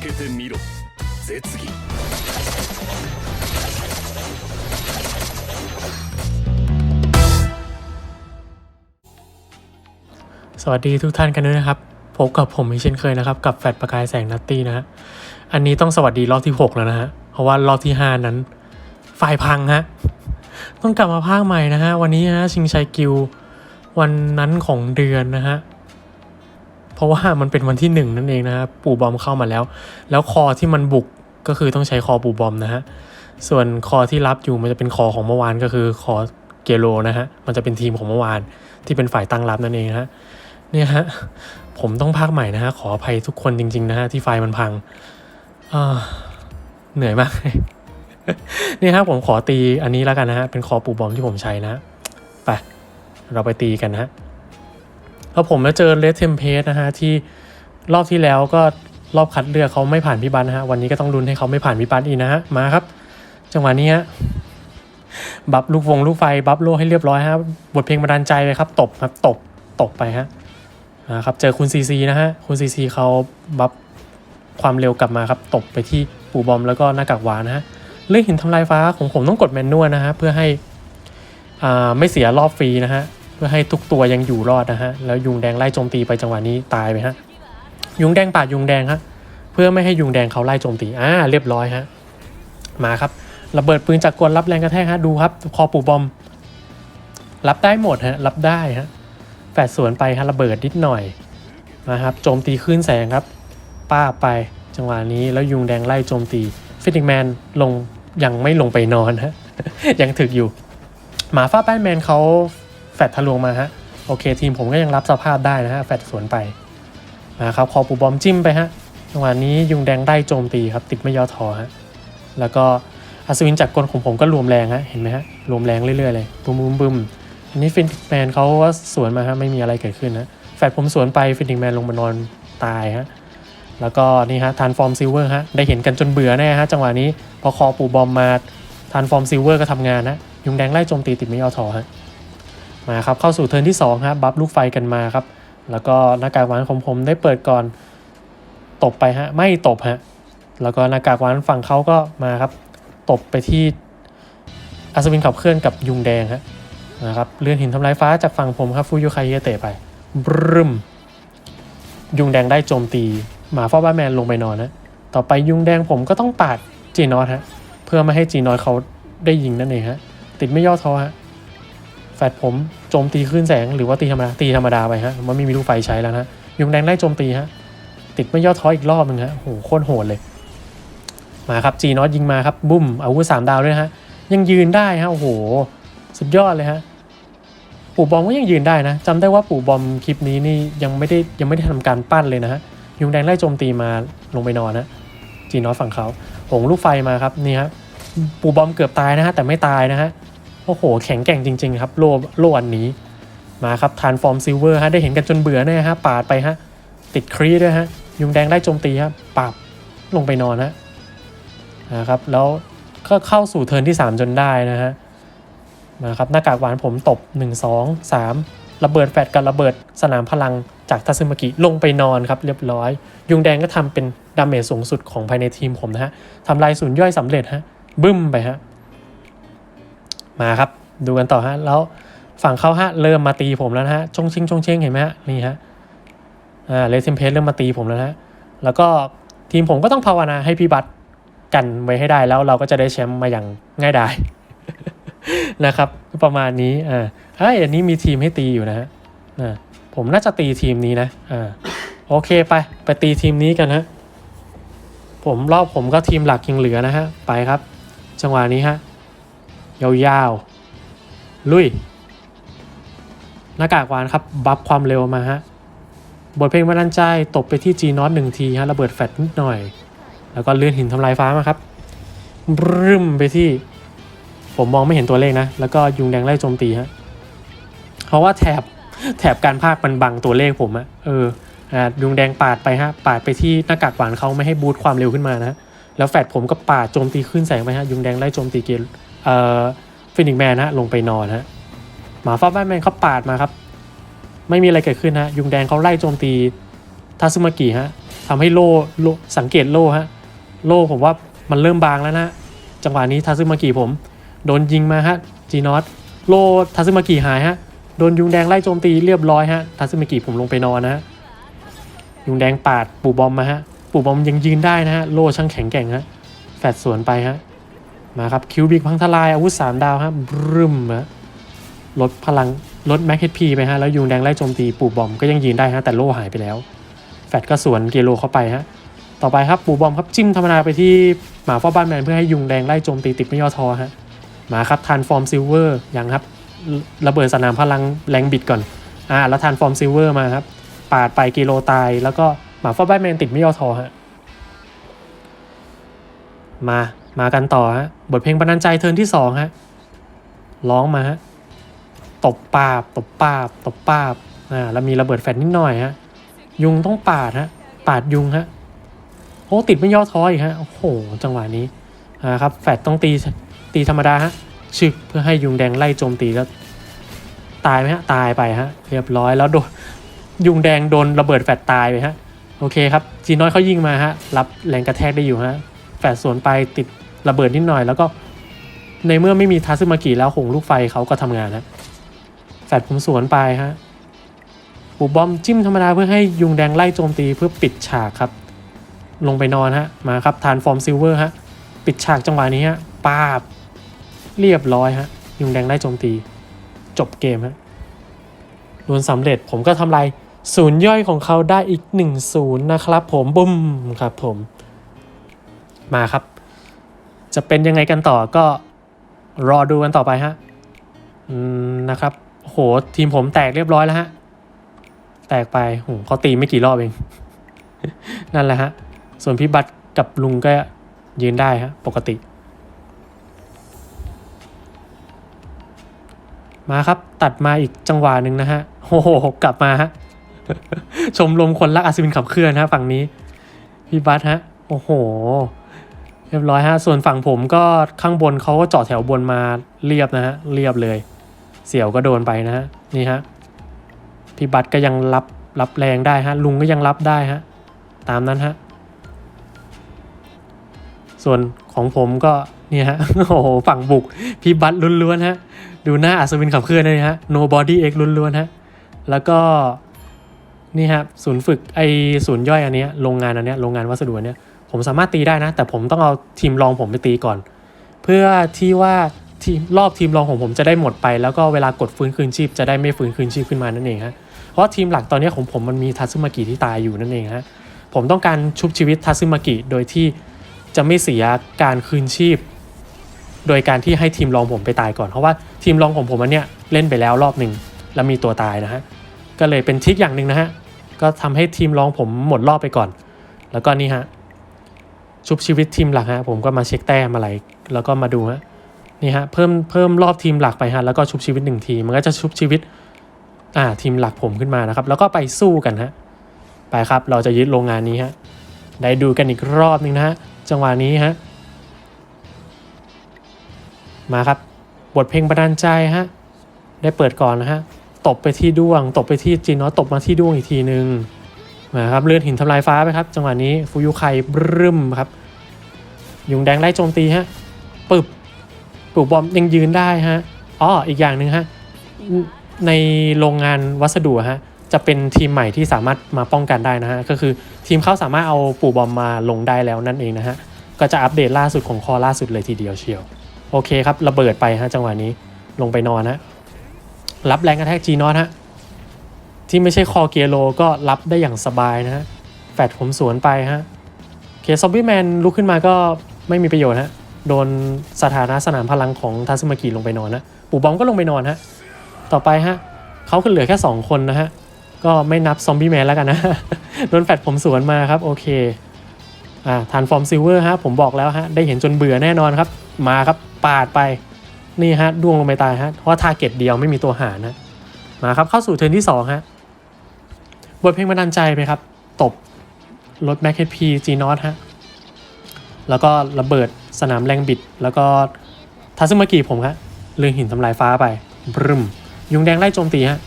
けてみろ絶技 สวัสดีทุกท่านกันด้วยนะครับ พบกับผมอีกเช่นเคยนะครับ กับแฟดประกายแสงนัตตี้นะฮะ อันนี้ต้องสวัสดีรอบที่ 6 แล้วนะฮะ เพราะว่ารอบที่ 5 นั้น ไฟล์พังฮะ ต้องกลับมาภาคใหม่นะฮะ วันนี้นะชิงชัยกิลวันนั้นของเดือนนะฮะ เพ ราะว่ามันเป็นวันที่1นนั่นเองนะฮะปู่บอมเข้ามาแล้ว แล้วคอที่มันบุกก็คือต้องใช้คอปู่บอมนะฮะส่วนคอที่รับอยู่มันจะเป็นคอของเมื่อวานก็คือคอเกโรนะฮะมันจะเป็นทีมของเมื่อวานที่เป็นฝ่ายตั้งรับนั่นเองฮะเนี่ยฮะผมต้องพากใหม่นะฮะขออภัยทุกคนจริง ๆ นะฮะที่ไฟมันพังอ่าเหนื่อยมากนี่ฮะผมขอตีอันนี้แล้วกันนะฮะเป็นคอปูบอมที่ผมใช้นะไปเราไปตีกันนะฮะ แล้วผมมาเจอเลสเทมเพสนะฮะที่รอบที่แล้วก็รอบคัดเลือกเขาไม่ผ่านพี่บันนะฮะวันนี้ก็ต้องลุ้นให้เขาไม่ผ่านพี่บันอีกนะฮะมาครับ จังหวะนี้ฮะบัฟลูกวงลูกไฟบัฟโลให้เรียบร้อยฮะบทเพลงบันดาลใจเลยครับ ตบครับตบตบไปฮะนะครับเจอคุณซีซีนะฮะคุณซีซีเขาบัฟความเร็วกลับมาครับ ตบไปที่ปูบอมแล้วก็หน้ากากหวานนะฮะเลือกหินทำลายฟ้าของผมต้องกดแมนนวลนะฮะเพื่อให้อ่าไม่เสียรอบฟรีนะฮะ พื่อให้ทุกตัวยังอยู่รอดนะฮะแล้วยุงแดงไล่โจมตีไปจังหวะนี้ตายไปฮะยุงแดงปาดยุงแดงฮะเพื่อไม่ให้ยุงแดงเขาไล่โจมตีอ่าเรียบร้อยฮะมาครับระเบิดปืนจากกลรับแรงกระแทกฮะดูครับคอปูบอม รับได้หมดฮะรับได้ฮะแฝดสวนไปฮะระเบิดนิดหน่อยนะครับโจมตีขึ้นแสงครับ ป้าไปจังหวะนี้แล้วยุงแดงไล่โจมตีฟินิกแมนลงยังไม่ลงไปนอนฮะยังถึกอยู่ หมาฟ้าแป้นแมนเขา ฟดทะลวงมาฮะโอเคทีมผมก็ยังรับสภาพได้นะฮะแฟดสวนไปนะครับคอปูบอมจิ้มไปฮะจังหวะนี้ยุงแดงไล่โจมตีครับติดไม่ย่อท้อฮะแล้วก็อัศวินจากกลของผมก็รวมแรงฮะเห็นไหมฮะรวมแรงเรื่อยๆเลยบึมบึมบึมอันนี้ฟินิกแมนเขาก็สวนมาฮะไม่มีอะไรเกิดขึ้นนะแฟดผมสวนไปฟินิกแมนลงมานอนตายฮะแล้วก็นี่ฮะทานฟอร์มซิลเวอร์ฮะได้เห็นกันจนเบื่อแน่ฮะจังหวะนี้พอคอปูบอมมาทานฟอร์มซิลเวอร์ก็ทำงานนะยุงแดงไล่โจมตีติดไม่ย่อถอฮะ มาครับเข้าสู่เทิร์นที่2ฮะบัฟลูกไฟกันมาครับ แล้วก็หน้ากากหวานของผมได้เปิดก่อนตบไปฮะไม่ตบฮะแล้วก็หน้ากากหวานฝั่งเขาก็มาครับ ตบไปที่อัศวินขับเคลื่อนกับยุงแดงฮะนะครับเลื่อนหินทำลายฟ้าจากฝั่งผมครับฟูยุไคเยเตะไปบรึมยุงแดงได้โจมตี หมาฟอบ้าแมนลงไปนอนนะต่อไปยุงแดงผมก็ต้องปาดจีนอตฮะเพื่อไม่ให้จีนอตเขาได้ยิงนั่นเองฮะติดไม่ย่อท้อฮะ ฟดผมโจมตีขึ้นแสงหรือว่าตีธรรมดาตีธรรมดาไปฮะมันไม่มีลูกไฟใช้แล้วนะยุงแดงได้โจมตีฮะติดไม่ย่อท้ออีกรอบหนึงฮะโหโคตรโหดเลย มาครับจีนอตยิงมาครับบุ้มอาวุธสามดาวด้วยฮะยังยืนได้ฮะโอ้โหสุดยอดเลยฮะปู่บอมก็ยังยืนได้นะจำได้ว่าปู่บอมคลิปนี้นี่ยังไม่ได้ยังไม่ได้ทำการปั้นเลยนะฮะยุงแดงไล่โจมตีมาลงไปนอนนะจีนอสฝั่งเขาหงลูกไฟมาครับนี่ฮะปู่บอมเกือบตายนะฮะแต่ไม่ตายนะฮะ โอ้โห แข็งแกร่งจริง ๆ ครับโลโลอันนี้มาครับทานฟอร์มซิลเวอร์ฮะได้เห็นกันจนเบื่อแน่ฮะปาดไปฮะติดครีด้วยฮะยุงแดงไล่โจมตีฮะปราบลงไปนอนฮะนะครับแล้วก็เข้าสู่เทิร์นที่ 3 จนได้นะฮะมาครับหน้ากากหวานผมตบ 1 2 3 ระเบิดแฟดกับระเบิดสนามพลังจากทัซึมากิลงไปนอนครับเรียบร้อย ยุงแดงก็ทำเป็นดาเมจสูงสุดของภายในทีมผมนะฮะทำลายศูนย์ย่อยสำเร็จฮะบึ้มไปฮะ มาครับ ดูกันต่อฮะแล้วฝั่งเขาฮะเริ่มมาตีผมแล้วนะฮะชงชิงชงเชงเห็นไหมฮะนี่ฮะอ่าเลซิมเพสเริ่มมาตีผมแล้วนะฮะแล้วก็ทีมผมก็ต้องภาวนาให้พี่บัตกันไว้ให้ได้แล้วเราก็จะได้แชมป์มาอย่างง่ายดายนะครับ ประมาณนี้อ่าเอ้ยอันนี้มีทีมให้ตีอยู่นะฮะอ่าผมน่าจะตีทีมนี้นะอ่าโอเคไปไปตีทีมนี้กันฮะผมรอบผมก็ทีมหลักยังเหลือนะฮะไปครับ จังหวะนี้ฮะ ยาวๆ ลุย หน้ากากหวานครับ บัฟความเร็วมาฮะ บทเพลงบันดาลใจตบไปที่จีนอตหนึ่งทีฮะ ระเบิดแฟลชนิดหน่อย แล้วก็เลื่อนหินทำลายฟ้ามาครับบรึมไปที่ ผมมองไม่เห็นตัวเลขนะ แล้วก็ยุงแดงไล่โจมตีฮะ เพราะว่าแถบแถบการภาคมันบังตัวเลขผมอะเอออยุงแดงปาดไปฮะ ปาดไปที่หน้ากากหวานเขาไม่ให้บูตความเร็วขึ้นมานะแล้วแฟดผมก็ปาดโจมตีขึ้นแสงไปฮะ ยุงแดงไล่โจมตีเกล เอ่อฟินิกแมนฮะลงไปนอนฮะหมาฟ้าบ้านแมนเขาปาดมาครับ ไม่มีอะไรเกิดขึ้นฮะยุงแดงเขาไล่โจมตีทัซึมากิฮะทำให้โล่โลสังเกตโล่ฮะโล่ผมว่ามันเริ่มบางแล้วนะจังหวะนี้ทาซึมากิผม โดนยิงมาฮะจีนอตโล่ทาซึมากิหายฮะโดนยุงแดงไล่โจมตีเรียบร้อยฮะทาซึมากิผมลงไปนอนนะฮะยุงแดงปาดปู่บอมมาฮะปู่บอมยังยืนได้นะฮะโล่ช่างแข็งแกร่งฮะแฟดสวนไปฮะ มาครับคิวบิกพังทลายอาวุธสามดาวฮะบรึมฮะลดพลังลดแม็กเฮดพีไปฮะแล้วยุงแดงไล่โจมตีปู่บอมก็ยังยืนได้ฮะแต่โล่หายไปแล้ว แฟดก็สวนเกโลเข้าไปฮะต่อไปครับปู่บอมครับจิ้มธรรมดาไปที่หมาเฝ้าบ้านแมนเพื่อให้ยุงแดงไล่โจมตีติดไม่ย่อท้อฮะมาครับทานฟอร์มซิลเวอร์ยังครับระเบิดสนามพลังแรงบิดก่อนอ่าแล้วทานฟอร์มซิลเวอร์มาครับปาดไปกิโลตาย แล้วก็หมาเฝ้าบ้านแมนติดไม่ย่อท้อฮะมา มากันต่อฮะ บทเพลงบรรณาใจเทินที่สองฮะ ร้องมาฮะ ตบปาบ ตบปาบ ตบปาบ อ่า แล้วมีระเบิดแฟนนิดหน่อยฮะ ยุงต้องปาดฮะ ปาดยุงฮะ โอ้ ติดไม่ย่อท้ออีกฮะ โอ้โห จังหวะนี้ อ่าครับ แฟดต้องตี ตีธรรมดาฮะ ชึกเพื่อให้ยุงแดงไล่โจมตีแล้ว ตายไหมฮะ ตายไปฮะ เรียบร้อยแล้วโดน ยุงแดงโดนระเบิดแฟดตายไปฮะ โอเคครับ จีน้อยเขายิงมาฮะ รับแรงกระแทกได้อยู่ฮะ แฟดสวนไปติด ระเบิดนิดหน่อยแล้วก็ในเมื่อไม่มีทาซึมากิแล้วหงลูกไฟเขาก็ทำงานฮะแฟดผมสวนไปฮะปูบอมจิ้มธรรมดาเพื่อให้ยุงแดงไล่โจมตีเพื่อปิดฉากครับ ลงไปนอนฮะมาครับทานฟอร์มซิลเวอร์ฮะปิดฉากจังหวะนี้ฮะปาบ เรียบร้อยฮะยุงแดงไล่โจมตี จบเกมฮะลวนสำเร็จผมก็ทำลายศูนย์ย่อยของเขาได้อีก1นศูนย์นะครับผมบุ้มครับผม มาครับ จะเป็นยังไงกันต่อก็รอดูกันต่อไปฮะนะครับโหทีมผมแตกเรียบร้อยแล้วฮะ แตกไปโหเขาตีไม่กี่รอบเอง นั่นแหละฮะ ส่วนพี่บัตรกับลุงก็ยืนได้ฮะ ปกติ มาครับตัดมาอีกจังหวะหนึ่งนะฮะโอ้โหกลับมาฮะ ชมรมคนรักอาซวินขับเคลื่อนฮะฝั่งนี้ พี่บัตรฮะ โอ้โห เรียบร้อยฮะ ส่วนฝั่งผมก็ข้างบนเขาก็เจาะแถวบนมาเรียบนะฮะ เรียบเลย เสี่ยวก็โดนไปนะฮะ นี่ฮะ พี่บัตก็ยังรับรับแรงได้ฮะ ลุงก็ยังรับได้ฮะ ตามนั้นฮะ ส่วนของผมก็นี่ฮะ โอ้โห ฝั่งบุก พี่บัตล้วนๆฮะ ดูหน้าอัศวินขับเคลื่อนเลยฮะ nobody x ล้วนๆฮะ แล้วก็นี่ฮะ ศูนย์ฝึกไอศูนย์ย่อยอันเนี้ย โรงงานอันเนี้ย โรงงานวัสดุอันเนี้ย ผมสามารถตีได้นะ แต่ผมต้องเอาทีมรองผมไปตีก่อน เพื่อที่ว่าทีมรอบทีมรองของผมจะได้หมดไป แล้วก็เวลากดฟื้นคืนชีพจะได้ไม่ฟื้นคืนชีพขึ้นมานั่นเองฮะเพราะทีมหลักตอนนี้ของผมมันมีทัซึมากิที่ตายอยู่นั่นเองฮะผมต้องการชุบชีวิตทัซึมากิโดยที่จะไม่เสียการคืนชีพ โดยการที่ให้ทีมรองผมไปตายก่อนเพราะว่าทีมรองของผมอันเนี้ยเล่นไปแล้วรอบหนึ่งแล้วมีตัวตายนะฮะก็เลยเป็นทิกอย่างหนึ่งนะฮะก็ทำให้ทีมรองผมหมดรอบไปก่อน แล้วก็นี่ฮะ ชุบชีวิตทีมหลักฮะผมก็มาเช็คแต้มอะไร แล้วก็มาดูฮะนี่ฮะเพิ่มเพิ่มรอบทีมหลักไปฮะแล้วก็ชุบชีวิตหนึ่งทีมันก็จะชุบชีวิตอ่าทีมหลักผมขึ้นมานะครับ แล้วก็ไปสู้กันฮะไปครับเราจะยึดโรงงานนี้ฮะได้ดูกันอีกรอบหนึงนะฮะจังหวะนี้ฮะมาครับบทเพลงประดานใจฮะได้เปิดก่อนนะฮะตบไปที่ด้วง ตบไปที่จีนอตตบมาที่ด้วงอีกทีหนึ่งมาครับเลื่อนหินทำลายฟ้าไปครับ จังหวะนี้ฟูยุไคบรึมครับ ยุงแดงไล่โจมตีฮะปึบปลูกบอมยังยืนได้ฮะอ๋ออีกอย่างหนึ่งฮะในโรงงานวัสดุฮะจะเป็นทีมใหม่ที่สามารถมาป้องกันได้นะฮะก็คือทีมเขาสามารถเอาปู่บอมมาลงได้แล้วนั่นเองนะฮะก็จะอัปเดตล่าสุดของคอล่าสุดเลยทีเดียวเชียว โอเคครับ ระเบิดไปฮะจังหวะนี้ลงไปนอนฮะรับแรงกระแทกจีนอตฮะที่ไม่ใช่คอเกียโลก็รับได้อย่างสบายนะฮะแฟดผมสวนไปฮะเคซอมบี้แมนลุกขึ้นมาก็ ไม่มีประโยชน์ฮะโดนสถานะสนามพลังของทัซึมากิลงไปนอนนะปู่บอมก็ลงไปนอนฮะต่อไปฮะเขาก็เหลือแค่ 2 คนนะฮะก็ไม่นับซอมบี้แมนแล้วกันนะโดนแฟดผมสวนมาครับโอเคอ่าทานฟอร์มซิลเวอร์ฮะผมบอกแล้วฮะได้เห็นจนเบื่อแน่นอนครับ มาครับปาดไปนี่ฮะดวงลงไปตายฮะเพราะว่าทาร์เก็ตเดียวไม่มีตัวหานะมาครับเข้าสู่เทิร์นที่2ฮะบทเพลงบันดาลใจไปครับ ตบรถแมคเคพีจีนอตฮะ แล้วก็ระเบิดสนามแรงบิด แล้วก็ทัซึมากิผมฮะเรืองหินทำลายฟ้าไปบรึมยุงแดงไล่โจมตีฮะ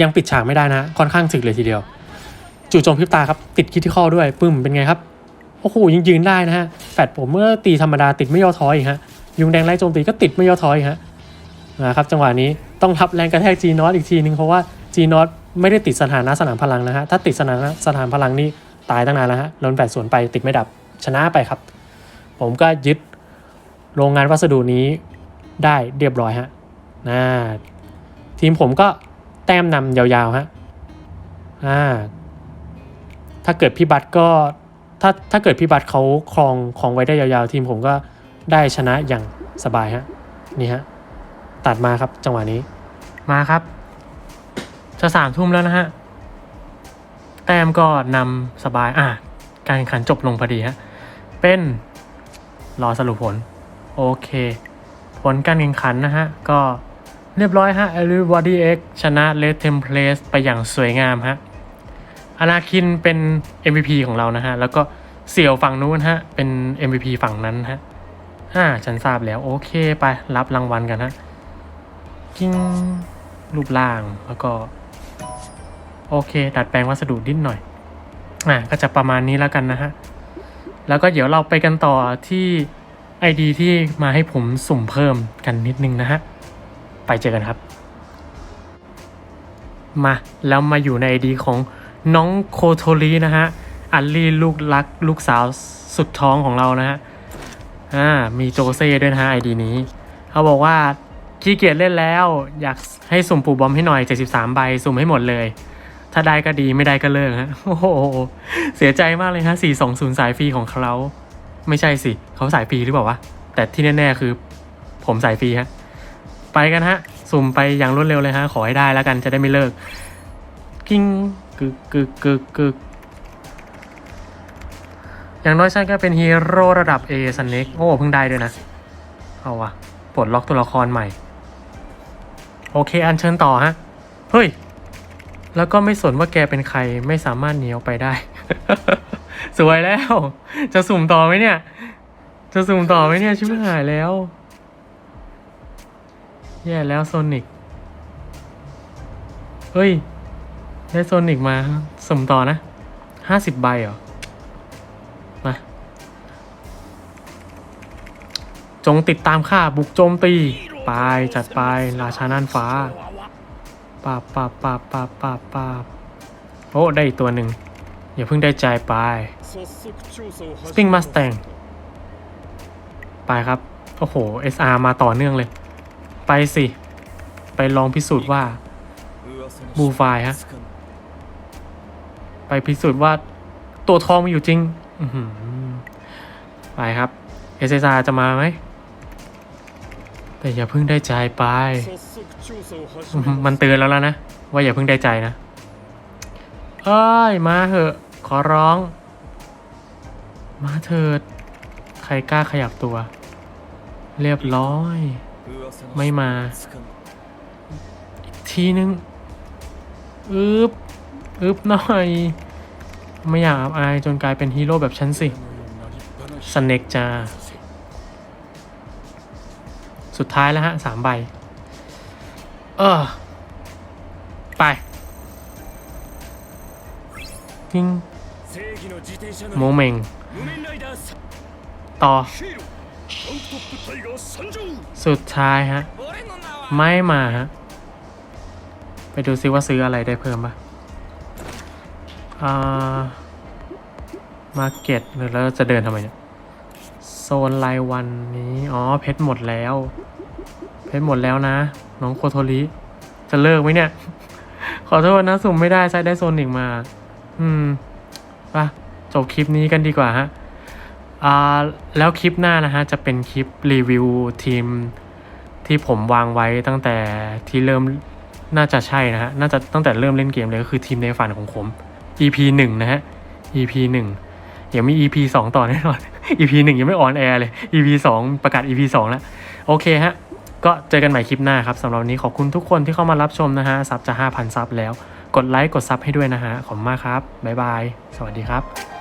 ยังปิดฉากไม่ได้นะ ค่อนข้างถึกเลยทีเดียว จู่โจมพิบตาครับ ติดคิดที่ข้อด้วยปึ้มเป็นไงครับโอ้โหยังยืนได้นะฮะแฟดผมเมื่อตีธรรมดาติดไม่ย่อท้ออีกฮะยุงแดงไล่โจมตีก็ติดไม่ย่อท้ออีกฮะนะครับจังหวะนี้ต้องทับแรงกระแทก G นอตอีกทีนึงเพราะว่า G นอตไม่ได้ติดสถานะสนามพลังนะฮะถ้าติดสถานะสนามพลังนี่ตายตั้งนานแล้วฮะโดนแฟดสวนไปติดไม่ดับ ชนะไปครับ ผมก็ยึดโรงงานวัสดุนี้ได้เรียบร้อยฮะนะทีมผมก็แต้มนำยาวๆฮะอ่าถ้าเกิดพี่บัตก็ถ้าถ้าเกิดพี่บัตเขาครองครองไว้ได้ยาวๆ ทีมผมก็ได้ชนะอย่างสบายฮะนี่ฮะตัดมาครับจังหวะนี้มาครับจะสามทุ่มแล้วนะฮะแต้มก็นำสบายอะ การแข่งขันจบลงพอดีฮะ เป็นรอสรุปผล โอเค ผลการแข่งขันนะฮะ ก็เรียบร้อยฮะ Everybody X ชนะ Red Templates ไปอย่างสวยงามฮะอนาคินเป็น MVP ของเรานะฮะ แล้วก็เสี่ยวฝั่งนู้นฮะ เป็น MVP ฝั่งนั้นฮะอ่าฉันทราบแล้วโอเคไปรับรางวัลกันฮะกิ้งรูปร่างแล้วก็ โอเค ดัดแปลงวัสดุนิดหน่อย อ่าก็จะประมาณนี้แล้วกันนะฮะ แล้วก็เดี๋ยวเราไปกันต่อที่ ID ที่มาให้ผมสุ่มเพิ่มกันนิดนึงนะฮะ ไปเจอกันครับ มาแล้วมาอยู่ใน ID ของน้องโคโทรีนะฮะ อัลลี่ลูกรักลูกสาวสุดท้องของเรานะฮะ อ่า มีโจเซ่ด้วยนะฮะ ID นี้ เขาบอกว่าขี้เกียจเล่นแล้ว อยากให้สุ่มปูบอมให้หน่อย 73 ใบ สุ่มให้หมดเลย ถ้าได้ก็ดีไม่ได้ก็เลิกฮะโอ้โหเสียใจมากเลยฮะ 420 สายฟรีของเขาไม่ใช่สิเขาสายฟรีหรือเปล่าวะแต่ที่แน่ๆคือ ผมสายฟรีฮะไปกันฮะ สุ่มไปอย่างรวดเร็วเลยฮะ ขอให้ได้แล้วกันจะได้ไม่เลิกกิ้งกึกกึกกึกกึกอย่างน้อยฉันก็เป็นฮีโร่ระดับ A สเน็กโอ้เพิ่งได้ด้วยนะ เอาวะปลดล็อกตัวละครใหม่ โอเค อันเชิญต่อฮะ เฮ้ย แล้วก็ไม่สนว่าแกเป็นใครไม่สามารถหนีออกไปได้ สวยแล้ว จะสุ่มต่อไหมเนี่ย จะสุ่มต่อไหมเนี่ยชิบหายแล้ว แย่แล้วโซนิกเฮ้ย ได้โซนิกมาสุ่มต่อนะห้าสิบใบเหรอ มา จงติดตามข้าบุกโจมตี ไปจัดไป ราชาน่านฟ้า ปาบปาบปาบปาบปาบปาบโอ้ ได้อีกตัวหนึ่งอย่าเพิ่งได้ใจไปスปิ้งมาสแตงไปครับ โอ้โห SR มาต่อเนื่องเลย ไปสิ ไปลองพิสูจน์ว่าบูไฟฮะ ไปพิสูจน์ว่าตัวทองมีอยู่จริงอื้อหือไปครับ SSR จะมาไหม แต่อย่าเพิ่งได้ใจไป มันเตือนแล้วแล้วนะ ว่าอย่าเพิ่งได้ใจนะ เอ้ย มาเถอะ ขอร้อง มาเถิด ใครกล้าขยับตัว เรียบร้อย ไม่มา อีกทีนึงอึบอึบหน่อย ไม่อยากอับอายจนกลายเป็นฮีโร่แบบฉันสิสเน็กจ้า สุดท้ายแล้วฮะสามใบ เออ ไปทิ้งโมเมงต่อ สุดท้ายฮะ ไม่มาฮะ ไปดูซิว่าซื้ออะไรได้เพิ่มปะอ่ามาเก็ตหรือแล้วจะเดินทำไมเนี่ย โซนรายวันนี้ อ๋อ เพชรหมดแล้ว เพชรหมดแล้วนะ น้องโคโทริจะเลิกไหมเนี่ย ขอโทษนะสุ่มไม่ได้ใช้ได้โซนหนึ่งมา อืมปะจบคลิปนี้กันดีกว่าฮะ อ่า แล้วคลิปหน้านะฮะ จะเป็นคลิปรีวิวทีม ที่ผมวางไว้ตั้งแต่ที่เริ่มน่าจะใช่นะฮะ น่าจะตั้งแต่เริ่มเล่นเกมเลยก็คือทีมในฝันของผม EP หนึ่งนะฮะ EP หนึ่งเดี๋ยวมี EP สองต่อแน่นอน EP หนึ่งยังไม่ออนแอร์เลย EP สองประกาศ EP สองแล้ว โอเคฮะ ก็เจอกันใหม่คลิปหน้าครับสำหรับวันนี้ขอบคุณทุกคนที่เข้ามารับชมนะฮะซับจะ 5,000 ซับแล้ว กดไลค์กดซับให้ด้วยนะฮะ ขอบมากครับ บ๊ายบาย สวัสดีครับ